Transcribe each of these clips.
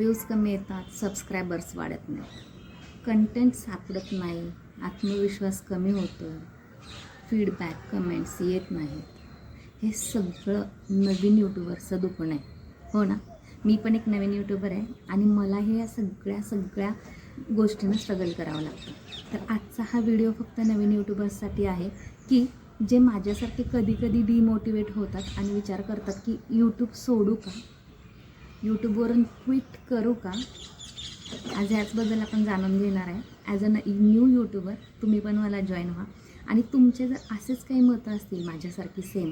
Views कमी येतात subscribers वाढत नाहीत. कंटेंट सापडत नाही आत्मविश्वास कमी होतो फीडबॅक कमेंट्स येत नाहीत. हे सगळं नवीन यूट्यूबरचं दुखणं आहे. हो ना? मी पण एक नवीन यूट्यूबर आहे आणि मला हे या सगळ्या सगळ्या गोष्टींना स्ट्रगल करावं लागतं. तर आजचा हा व्हिडिओ फक्त नवीन यूट्यूबर्ससाठी आहे की जे माझ्यासारखे कधी कधी डिमोटिवेट होतात आणि विचार करतात की यूट्यूब सोडू का? यूट्यूबवरून ट्विट करू का? आज ह्याचबद्दल आपण जाणून घेणार आहे. ॲज अ न्यू यूट्यूबर तुम्ही पण मला जॉईन व्हा. आणि तुमचे जर असेच काही मतं असतील माझ्यासारखी सेम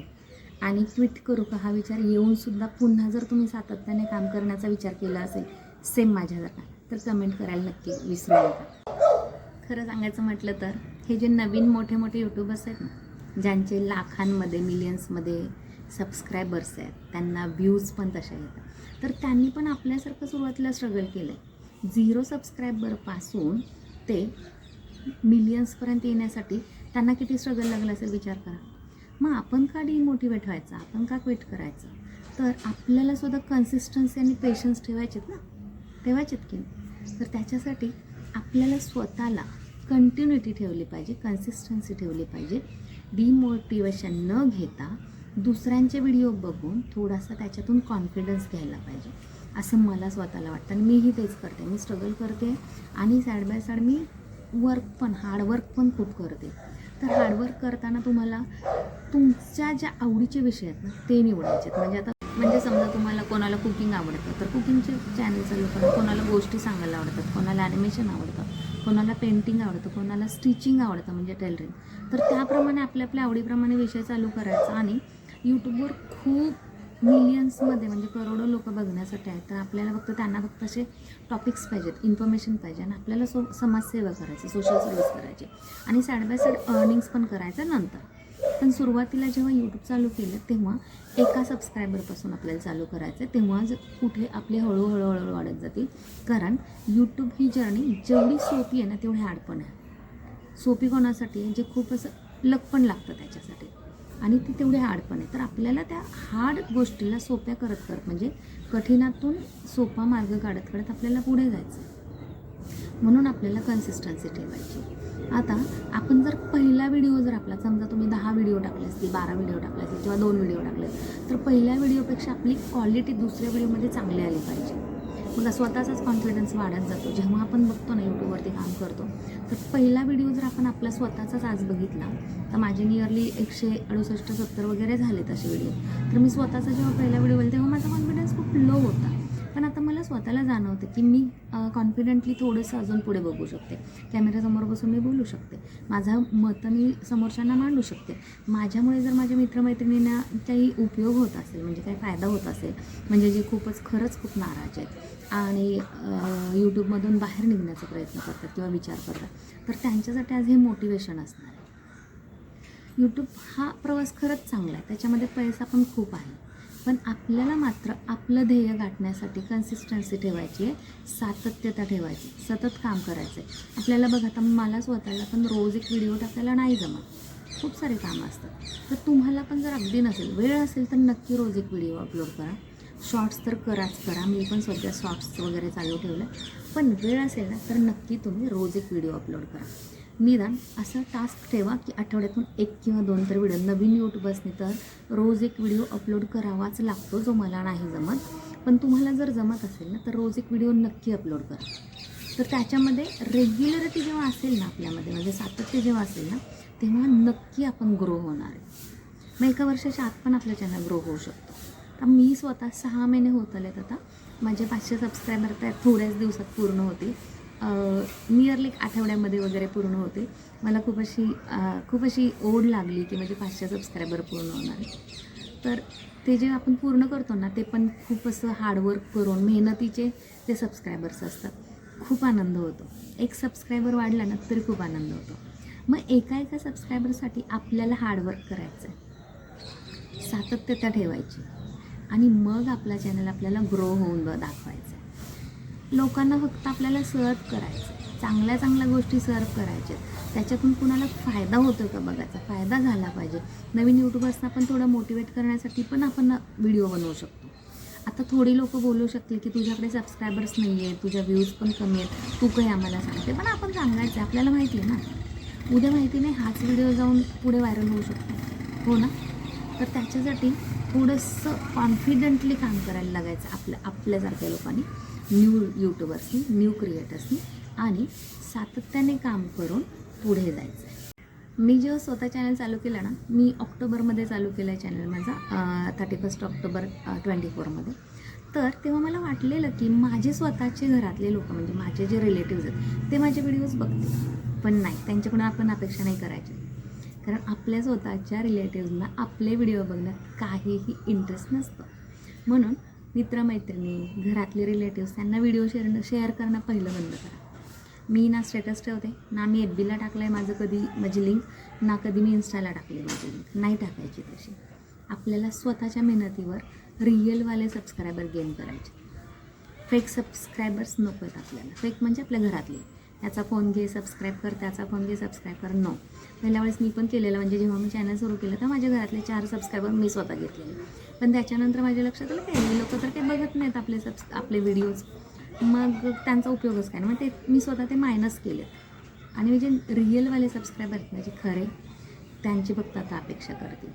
आणि ट्विट करू का हा विचार येऊनसुद्धा पुन्हा जर तुम्ही सातत्याने काम करण्याचा विचार केला असेल सेम माझ्यासारखा तर कमेंट करायला नक्की विसरू नका. खरं सांगायचं म्हटलं तर हे जे नवीन मोठे मोठे यूट्यूबर्स आहेत ना ज्यांचे लाखांमध्ये मिलियन्समध्ये सबस्क्रायबर्स आहेत त्यांना व्ह्यूज पण तशा येतात. तर त्यांनी पण आपल्यासारखं सुरुवातीला स्ट्रगल केलं आहे झिरो सबस्क्रायबरपासून ते मिलियन्सपर्यंत येण्यासाठी त्यांना किती स्ट्रगल लागला असेल विचार करा. मग आपण का डिमोटिवेट व्हायचं? आपण का क्विट करायचं? तर आपल्याला सुद्धा कन्सिस्टन्सी आणि पेशन्स ठेवायचेत ना? ठेवायचेत की नाही? तर त्याच्यासाठी आपल्याला स्वतःला कंटिन्युटी ठेवली पाहिजे कन्सिस्टन्सी ठेवली पाहिजे. डिमोटिवेशन न घेता दुसऱ्यांचे व्हिडिओ बघून थोडासा त्याच्यातून कॉन्फिडन्स घ्यायला पाहिजे. असं मला स्वतःला वाटतं आणि मीही तेच करते. मी स्ट्रगल करते आणि सॅड बाय साईड मी वर्क पण हार्डवर्क पण खूप करते. तर हार्डवर्क करताना तुम्हाला तुमच्या ज्या आवडीचे विषय आहेत ना ते निवडायचे आहेत. म्हणजे आता म्हणजे समजा तुम्हाला कोणाला कुकिंग आवडतं तर कुकिंगचे चॅनल चालू करा. कोणाला गोष्टी सांगायला आवडतात कोणाला ॲनिमेशन आवडतं कोणाला पेंटिंग आवडतं कोणाला स्टिचिंग आवडतं म्हणजे टेलरिंग तर त्याप्रमाणे आपल्या आपल्या आवडीप्रमाणे विषय चालू करायचा आणि यूट्यूबवर खूप मिलियन्समध्ये म्हणजे करोडो लोक बघण्यासाठी आहेत. तर आपल्याला फक्त त्यांना फक्त असे टॉपिक्स पाहिजेत इन्फॉर्मेशन पाहिजे आणि आपल्याला सो समाजसेवा करायची सोशल सर्व्हिस करायची. आणि साईड बाय साईड अर्निंग्स पण करायचं नंतर. पण सुरुवातीला जेव्हा यूट्यूब चालू केलं तेव्हा एका सबस्क्रायबरपासून आपल्याला चालू करायचं आहे तेव्हा कुठे आपले हळूहळू हळूहळू वाढत जातील. कारण यूट्यूब ही जर्नी जेवढी सोपी आहे ना तेवढी हार्ड पण आहे. सोपी कोणासाठी आहे? जे खूप असं लक पण लागतं त्याच्यासाठी. आणि ती तेवढी हार्ड पण आहे. तर आपल्याला त्या हार्ड गोष्टीला सोप्या करत करत म्हणजे कठीणातून सोपा मार्ग काढत काढत आपल्याला पुढे जायचं म्हणून आपल्याला कन्सिस्टन्सी ठेवायची. आता आपण जर पहिला व्हिडिओ जर आपला समजा तुम्ही दहा व्हिडिओ टाकले असतील बारा व्हिडिओ टाकले असतील किंवा दोन व्हिडिओ टाकले तर पहिल्या व्हिडिओपेक्षा आपली क्वालिटी दुसऱ्या व्हिडिओमध्ये चांगली आली पाहिजे. आपला स्वतःचाच कॉन्फिडन्स वाढत जातो. जेव्हा आपण बघतो ना यूट्यूबवरती काम करतो तर पहिला व्हिडिओ जर आपण आपला स्वतःचाच आज बघितला तर माझे नियरली एकशे अडुसष्ट सत्तर वगैरे झाले तसे व्हिडिओ तर मी स्वतःचा जेव्हा पहिला व्हिडिओ बोलते तेव्हा माझा कॉन्फिडन्स खूप लो होता. पण आता मला स्वतःला जाणवतं की मी कॉन्फिडेंटली थोडंसं अजून पुढे बघू शकते. कॅमेऱ्यासमोर बसून मी बोलू शकते. माझं मतं मी समोरच्यांना मांडू शकते. माझ्यामुळे जर माझ्या मित्रमैत्रिणींना काही उपयोग होत असेल म्हणजे काही फायदा होत असेल म्हणजे जे खूपच खरंच खूप नाराज आहेत आणि यूट्यूबमधून बाहेर निघण्याचा प्रयत्न करतात किंवा विचार करतात तर त्यांच्यासाठी आज हे मोटिवेशन असणार आहे. यूट्यूब हा प्रवास खरंच चांगला आहे. त्याच्यामध्ये पैसा पण खूप आहे. पण आपल्याला मात्र आपलं ध्येय गाठण्यासाठी कन्सिस्टन्सी ठेवायची आहे सातत्यता ठेवायची सतत काम करायचं आहे आपल्याला बघा आता मला स्वतःला पण रोज एक व्हिडिओ टाकायला नाही जमत. खूप सारे कामं असतात. तर तुम्हाला पण जर अगदी नसेल वेळ असेल तर नक्की रोज एक व्हिडिओ अपलोड करा. शॉर्ट्स तर कराच करा. मी पण सध्या शॉर्ट्स वगैरे चालू ठेवलं पण वेळ असेल ना तर नक्की तुम्ही रोज एक व्हिडिओ अपलोड करा. निदान असा टास्क ठेवा की आठवड्यातून एक किंवा दोन तर व्हिडिओ नवीन यूट्यूबर्सने तर रोज एक व्हिडिओ अपलोड करावाच लागतो जो मला नाही जमत. पण तुम्हाला जर जमत असेल ना तर रोज एक व्हिडिओ नक्की अपलोड करा. तर त्याच्यामध्ये रेग्युलरिटी जेव्हा असेल ना आपल्यामध्ये म्हणजे सातत्य जेव्हा असेल ना तेव्हा नक्की आपण ग्रो होणार आहे. मग एका वर्षाच्या आत पण आपलं चॅनल ग्रो होऊ शकतो. तर मी स्वतः सहा महिने होत आलेत आता. माझे पाचशे सबस्क्रायबर तर थोड्याच दिवसात पूर्ण होतील. नियरली एक आठवड्यामध्ये वगैरे पूर्ण होते. मला खूप अशी खूप अशी ओढ लागली की म्हणजे पाचशे सबस्क्रायबर पूर्ण होणार तर ते जे आपण पूर्ण करतो ना ते पण खूप असं हार्डवर्क करून मेहनतीचे ते सबस्क्रायबर्स असतात. खूप आनंद होतो. एक सबस्क्रायबर वाढला ना तरी खूप आनंद होतो. मग एका एका सबस्क्रायबरसाठी आपल्याला हार्डवर्क करायचं आहे सातत्यता ठेवायची. आणि मग आपला चॅनल आपल्याला ग्रो होऊन दाखवायचा आहे लोकांना फक्त आपल्याला सर्व करायचं चांगल्या चांगल्या गोष्टी सर्व करायच्या आहेत. त्याच्यातून कुणाला फायदा होतो का बघायचा? फायदा झाला पाहिजे. नवीन यूट्यूबर्सना पण थोडं मोटिवेट करण्यासाठी पण आपण व्हिडिओ बनवू शकतो. आता थोडी लोक बोलू शकतील की तुझ्याकडे सबस्क्रायबर्स नाही आहे तुझ्या व्ह्यूज पण कमी आहेत. तू काही आम्हाला सांगते. पण आपण सांगायचं आहे, आपल्याला माहिती आहे ना. उद्या माहिती नाही हाच व्हिडिओ जाऊन पुढे व्हायरल होऊ शकतो. हो ना? तर त्याच्यासाठी थोडंसं कॉन्फिडंटली काम करायला लागायचं आपल्या आपल्यासारख्या लोकांनी. न्यू यूट्यूबर्सनी न्यू क्रिएटर्सनी आणि सातत्याने काम करून पुढे जायचं आहे मी जेव्हा स्वतः चॅनल चालू केलं ना मी ऑक्टोबरमध्ये चालू केलं आहे चॅनल माझा थर्टी फर्स्ट ऑक्टोबर ट्वेंटी फोरमध्ये तर तेव्हा मला वाटलेलं की माझे स्वतःचे घरातले लोक म्हणजे माझे जे रिलेटिव्ज आहेत ते माझे व्हिडिओज बघतील. पण नाही त्यांच्याकडून आपण अपेक्षा नाही करायची. कारण आपल्या स्वतःच्या रिलेटिव्जना आपले व्हिडिओ बघण्यात काहीही इंटरेस्ट नसतं. म्हणून मित्रमैत्रिणी घरातले रिलेटिव्स त्यांना व्हिडिओ शेअर शेअर करणं पहिलं बंद करा. मी ना स्टेटस ठेवते ना मी एफ बीला टाकलं आहे माझं कधी माझी लिंक ना कधी मी इन्स्टाला टाकली माझी लिंक नाही टाकायची तशी. आपल्याला स्वतःच्या मेहनतीवर रिअलवाले सबस्क्रायबर गेन करायचे. फेक सबस्क्रायबर्स नको आहेत आपल्याला. फेक म्हणजे आपल्या घरातले. याचा फोन घे सबस्क्राईब कर त्याचा फोन घे सबस्क्राईब कर नो पहिल्या वेळेस मी पण केलेलं म्हणजे जेव्हा मी चॅनल सुरू केलं तर माझ्या घरातले चार सबस्क्रायबर मी स्वतः घेतलेले. पण त्याच्यानंतर माझ्या लक्षात आलं काही लोक तर काही बघत नाहीत आपले सबस् आपले व्हिडिओज मग त्यांचा उपयोगच काय? नाही मग ते मी स्वतः ते मायनस केले. आणि मी जे रिअलवाले सबस्क्रायबर आहेत म्हणजे खरे त्यांची फक्त आता अपेक्षा करते.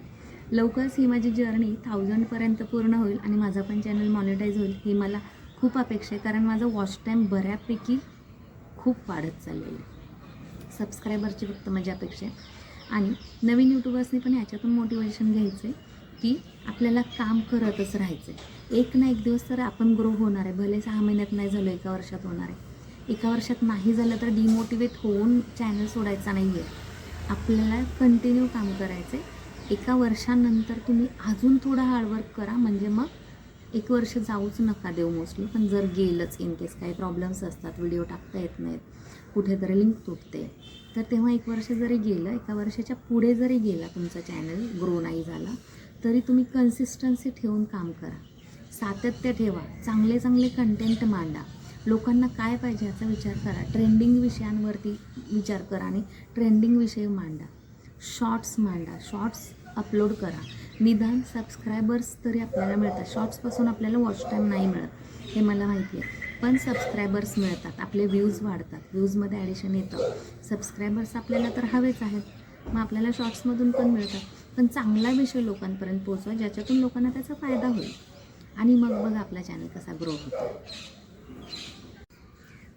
लवकरच ही माझी जर्नी थाउजंडपर्यंत पूर्ण होईल आणि माझा पण चॅनल मॉनिटाईज होईल ही मला खूप अपेक्षा आहे. कारण माझं वॉच टाईम बऱ्यापैकी खूप वाढत चाललेलं आहे. सबस्क्रायबरची फक्त माझी अपेक्षा आहे. आणि नवीन यूट्यूबर्सनी पण ह्याच्यातून मोटिवेशन घ्यायचं आहे की आपल्याला काम करतच राहायचं आहे एक ना एक दिवस तर आपण ग्रो होणार आहे. भले सहा महिन्यात नाही झालं एका वर्षात होणार आहे. एका वर्षात नाही झालं तर डिमोटिवेट होऊन चॅनल सोडायचा नाही आहे आपल्याला कंटिन्यू काम करायचं आहे एका वर्षानंतर तुम्ही अजून थोडं हार्डवर्क करा. म्हणजे मग एक वर्ष जाऊच नका देऊ मोस्टली पण जर गेलंच इन केस काही प्रॉब्लेम्स असतात व्हिडिओ टाकता येत नाहीत कुठेतरी लिंक तुटते. तर तेव्हा एक वर्ष जरी गेलं एका वर्षाच्या पुढे जरी गेला तुमचा चॅनल ग्रो नाही झाला तरी तुम्ही कन्सिस्टन्सी ठेवून काम करा. सातत्य ठेवा. चांगले चांगले कंटेंट मांडा. लोकांना काय पाहिजे याचा विचार करा. ट्रेंडिंग विषयांवरती विचार करा आणि ट्रेंडिंग विषय मांडा. शॉर्ट्स मांडा. शॉर्ट्स अपलोड करा. निदान सबस्क्रायबर्स तरी आपल्याला मिळतात. शॉर्ट्सपासून आपल्याला वॉच टाईम नाही मिळत. हे मला माहिती आहे. पण सबस्क्रायबर्स मिळतात. आपले व्ह्यूज वाढतात. व्ह्यूजमध्ये ॲडिशन येतं. सबस्क्रायबर्स आपल्याला तर हवेच आहेत. मग आपल्याला शॉर्ट्समधून पण मिळतात. पण चांगला विषय लोकांपर्यंत पोचवा ज्याच्यातून लोकांना त्याचा फायदा होईल. आणि मग बघ आपला चॅनल कसा ग्रो होतो.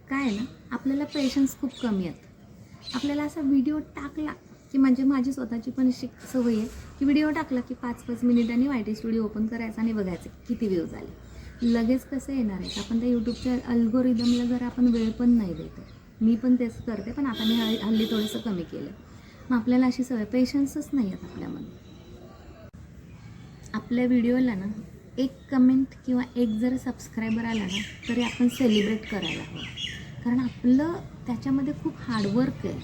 काय आहे ना? आपल्याला पेशन्स खूप कमी आहेत आपल्याला असा व्हिडिओ टाकला की म्हणजे माझी स्वतःची पण शिक सवय आहे की व्हिडिओ टाकला की पाच पाच मिनिटांनी वाय टी स्टुडिओ ओपन करायचा आणि बघायचं किती व्ह्यूज आले. लगेच कसं येणार आहे? आपण त्या यूट्यूबच्या अल्गोरिदमला जर आपण वेळ पण नाही देत मी पण तेच करते पण आता मी हल्ली थोडंसं कमी केलं मग आपल्याला अशी सवय पेशन्सच नाही आहेत आपल्यामध्ये. आपल्या व्हिडिओला ना एक कमेंट किंवा एक जर सबस्क्रायबर आला ना तरी आपण सेलिब्रेट करायला हवं. कारण आपलं त्याच्यामध्ये खूप हार्डवर्क आहे.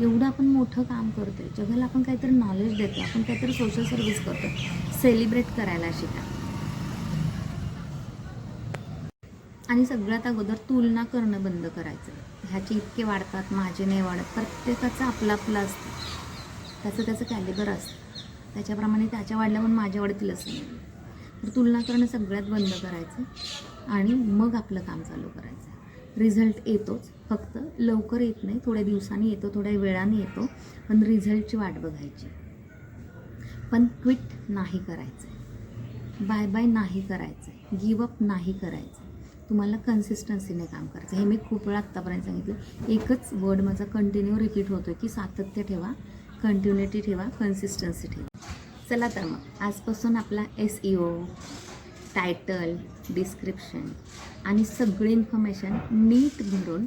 एवढं आपण मोठं काम करतो आहे जगाला आपण काहीतरी नॉलेज देतो आपण काहीतरी सोशल सर्व्हिस करतो सेलिब्रेट करायला शिका. आणि सगळ्यात अगोदर तुलना करणं बंद करायचं. ह्याचे इतके वाढतात माझे नाही वाढत. प्रत्येकाचं आपलं आपलं असतं. त्याचं त्याचं कॅलिबर असतं. त्याच्याप्रमाणे त्याच्या वाढल्या पण माझ्या वाढतील असं नाही. तर तुलना करणं सगळ्यात बंद करायचं आणि मग आपलं काम चालू करायचं. रिझल्ट येतोच. फक्त लवकर येत नाही. थोड्या दिवसांनी येतो थोड्या वेळाने येतो. पण रिझल्टची वाट बघायची. पण क्विट नाही करायचं बाय बाय नाही करायचं गिव अप नाही करायचं तुम्हाला कन्सिस्टन्सीने काम करायचं. हे मी खूप वेळा आत्तापर्यंत सांगितलं. एकच वर्ड माझा कंटिन्यू रिपीट होतो की सातत्य ठेवा कंटिन्युटी ठेवा कन्सिस्टन्सी ठेवा. चला तर मग आजपासून आपला S E O title description आणि सगळी इन्फॉर्मेशन नीट भरून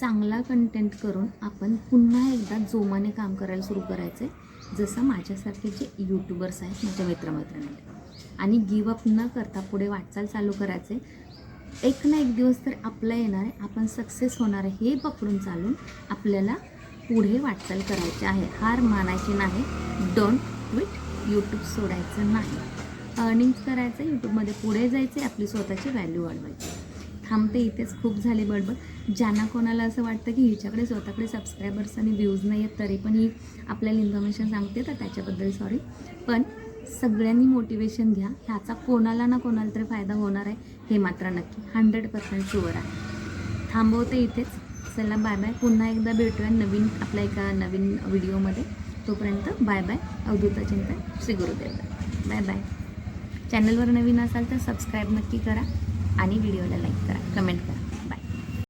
चांगला कंटेंट करून आपण पुन्हा एकदा जोमाने काम करायला सुरू करायचं आहे जसं माझ्यासारखे जे यूट्यूबर्स आहेत माझ्या मित्रमैत्रिणी आणि गिवअप न करता पुढे वाटचाल चालू करायचे एक ना एक दिवस तर आपला येणार आहे. आपण सक्सेस होणार आहे हे पकडून चालून आपल्याला पुढे वाटचाल करायची आहे. हार मानायची नाही. डोंट क्विट यूट्यूब सोडायचं नाही. अर्निंग्स करायचं यूट्यूबमध्ये पुढे जायचे आपली स्वतःची व्हॅल्यू वाढवायची. थांबते इथेच खूप झाली बडबड. ज्यांना कोणाला असं वाटतं की हिच्याकडे स्वतःकडे सबस्क्रायबर्स आणि व्ह्यूज नाही आहेत तरी पण ही आपल्याला इन्फॉर्मेशन सांगते तर त्याच्याबद्दल सॉरी पण सगळ्यांनी मोटिवेशन घ्या. ह्याचा कोणाला ना कोणाला तरी फायदा होणार आहे हे मात्र नक्की. हंड्रेड पर्सेंट शुअर आहे. थांबवते इथेच. चला बाय बाय पुन्हा एकदा भेटूया नवीन आपल्या एका नवीन व्हिडिओमध्ये तोपर्यंत बाय बाय अवधूता चिंतन. श्री गुरुदेव. बाय बाय चॅनलवर नवीन असाल तर सबस्क्राईब नक्की करा आणि व्हिडिओला लाईक करा. कमेंट करा.